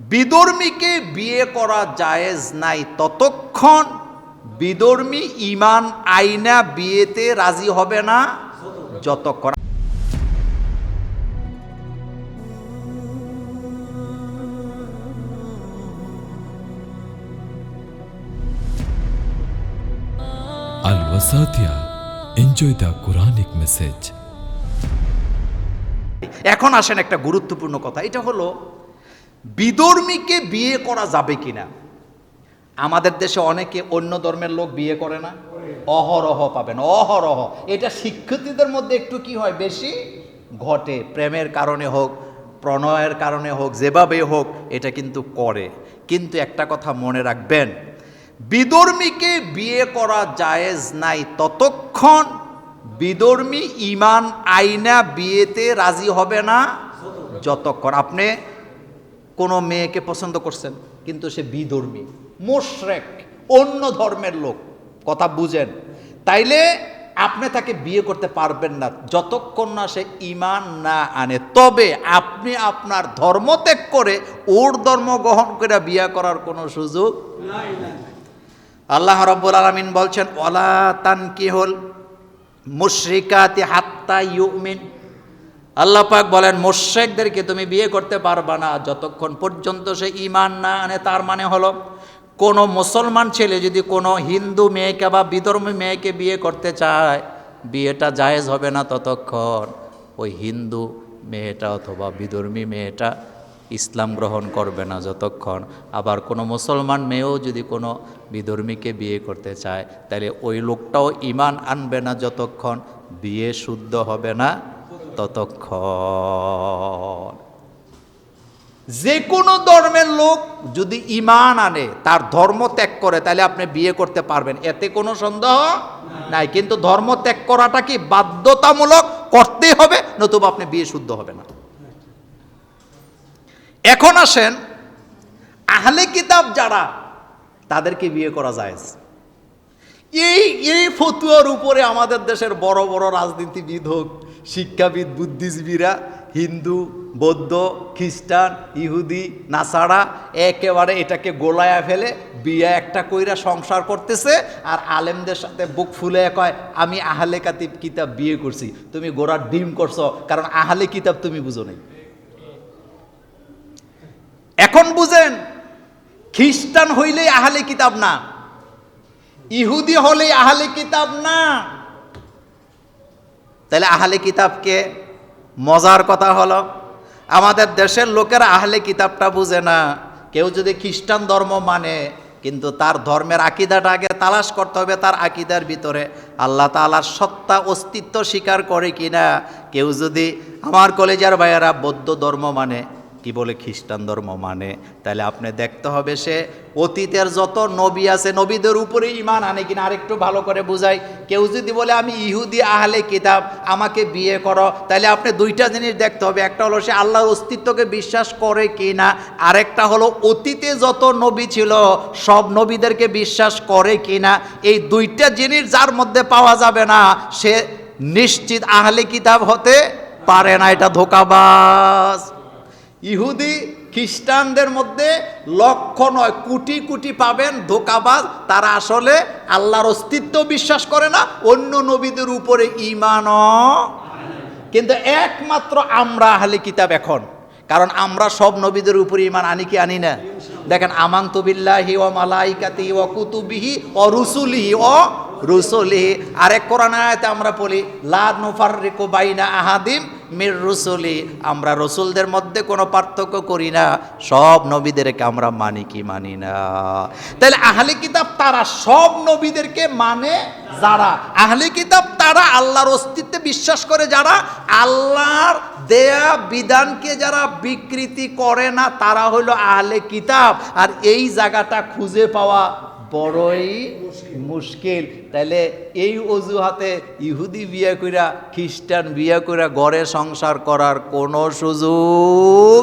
বিধর্মীকে বিয়ে করা জায়েজ নাই ততক্ষণ বিধর্মী ইমান আইনা বিয়েতে রাজি হবে না যতক্ষণ Al Wasatia. Enjoy the Quranic message. এখন আসেন একটা গুরুত্বপূর্ণ কথা এটা হলো বিধর্মীকে বিয়ে করা যাবে কিনা? আমাদের দেশে অনেকে অন্য ধর্মের লোক বিয়ে করে না? অহরহ পাবেন, অহরহ। এটা শিক্ষিতদের মধ্যে একটু কি হয়? বেশি ঘটে। প্রেমের কারণে হোক, প্রণয়ের কারণে হোক, যেভাবে হোক, এটা কিন্তু করে। কিন্তু একটা কথা মনে রাখবেন, বিধর্মীকে বিয়ে করা জায়েজ নাই ততক্ষণ বিধর্মী ইমান আইনা বিয়েতে রাজি হবে না যতক্ষণ। আপনি কোনো মেয়েকে পছন্দ করছেন, কিন্তু সে বিধর্মী, মোশরেক, অন্য ধর্মের লোক, কথা বুঝেন। তাইলে আপনি তাকে বিয়ে করতে পারবেন না, যতক্ষণ না সে ইমান না আনে। তবে আপনি আপনার ধর্ম ত্যাগ করে ওর ধর্ম গ্রহণ করে বিয়ে করার কোনো সুযোগ আল্লাহ রব্বুল আলমিন বলছেন ওলা তান কি হল মুশ্রিকাতি হাত্তা ইউমিন। আল্লাহ পাক বলেন, মোশেকদেরকে তুমি বিয়ে করতে পারবা না। যতক্ষণ পর্যন্ত সে ইমান না আনে, তার মানে হলো, কোনো মুসলমান ছেলে যদি কোনো হিন্দু মেয়েকে বা বিধর্মী মেয়েকে বিয়ে করতে চায়, বিয়েটা জায়েজ হবে না ততক্ষণ। ওই হিন্দু মেয়েটা অথবা বিধর্মী মেয়েটা ইসলাম গ্রহণ করবে না যতক্ষণ। আবার কোনো মুসলমান মেয়েও যদি কোনো বিধর্মীকে বিয়ে করতে চায়, তাহলে ওই লোকটাও ইমান আনবে না যতক্ষণ বিয়ে শুদ্ধ হবে না। ততক্ষণ। যে কোনো ধর্মের লোক যদি ইমান আনে, তার ধর্ম ত্যাগ করে, তাহলে আপনি বিয়ে করতে পারবেন। এতে কোনো সন্দেহ নাই। কিন্তু ধর্ম ত্যাগ করাটা কি বাধ্যতামূলক করতে হবে? নতুবা আপনি বিয়ে শুদ্ধ হবে না। এখন আসেন, আহলে কিতাব যারা, তাদেরকে বিয়ে করা যায় এই এই ফতুয়ার উপরে আমাদের দেশের বড় বড় রাজনীতিবিদ হোক, শিক্ষাবিদ, বুদ্ধিজীবীরা, হিন্দু, বৌদ্ধ, খ্রিস্টান, ইহুদি নাসাড়া একেবারে এটাকে গোলায়া ফেলে বিয়ে একটা কইরা সংসার করতেছে আর আলেমদের সাথে বুক ফুলে কয়, আমি আহলে কাতিব কিতাব বিয়ে করছি, তুমি গোড়ার ডিম করছ, কারণ আহলে কিতাব তুমি বুঝো নাই। এখন বুঝেন, খ্রিস্টান হইলেই আহলে কিতাব না। ইহুদি হলে আহলে কিতাব না। তাহলে আহলে কিতাবকে মজার কথা হলো, আমাদের দেশের লোকেরা আহলে কিতাবটা বুঝে না। কেউ যদি খ্রিস্টান ধর্ম মানে কিন্তু তার ধর্মের আকিদাটা আগে তালাশ করতে হবে তার আকিদার ভিতরে। আল্লাহ তালার সত্তা, অস্তিত্ব স্বীকার করে কিনা। কেউ যদি, আমার কলেজের ভাইয়েরা বৌদ্ধ ধর্ম মানে কি বলে খ্রিস্টান ধর্ম মানে? তাহলে আপনি দেখতে হবে সে অতীতের যত নবী আছে, নবীদের উপরে ইমান আনে কিনা আরেকটু ভালো করে বুঝাই। কেউ যদি বলে, আমি ইহুদি আহলে কিতাব, আমাকে বিয়ে করো, তাহলে আপনি দুইটা জিনিস দেখতে হবে। একটা হলো সে আল্লাহর অস্তিত্বকে বিশ্বাস করে কি না আরেকটা হলো অতীতে যত নবী ছিল, সব নবীদেরকে বিশ্বাস করে কি না এই দুইটা জিনিস যার মধ্যে পাওয়া যাবে না, সে নিশ্চিত আহলে কিতাব হতে পারে না। এটা ধোকাবাজ। ইহুদি খ্রিস্টানদের মধ্যে লক্ষ নয়, কোটি কোটি পাবেন ধোকাবাজ। তারা আসলে আল্লাহর অস্তিত্ব বিশ্বাস করে না, অন্য নবীদের উপরে ইমানও কিন্তু একমাত্র আমরা আহলে কিতাব এখন। কারণ আমরা সব নবীদের উপরে ইমান আনি কি আনি না? দেখেন আমাং তবিল্লাহি ও মালাইকাতি ও কুতুবিহি ও রুসুলিহি ও রুসুলিহি। আরেক কোরআন আয়াতে আমরা বলি লা নুফাররিকু বাইনা আহাদিম মির রুসুলি, আমরা রসুলদের মধ্যে কোনো পার্থক্য করি না। সব নবীদেরকে আমরা মানি কি মানি না। তাহলে আহলে কিতাব তারা সব নবীদেরকে মানে যারা? আহলে কিতাব তারা আল্লাহর অস্তিত্বে বিশ্বাস করে যারা? আল্লাহর দেয়া বিধানকে যারা বিকৃতি করে না, তারা হলো আহলে কিতাব। আর এই জায়গাটা খুঁজে পাওয়া বড়ই মুশকিল। তাইলে এই অজুহাতে ইহুদি বিয়ে কইরা, খ্রিস্টান বিয়ে কইরা গড়ে সংসার করার কোনো সুযোগ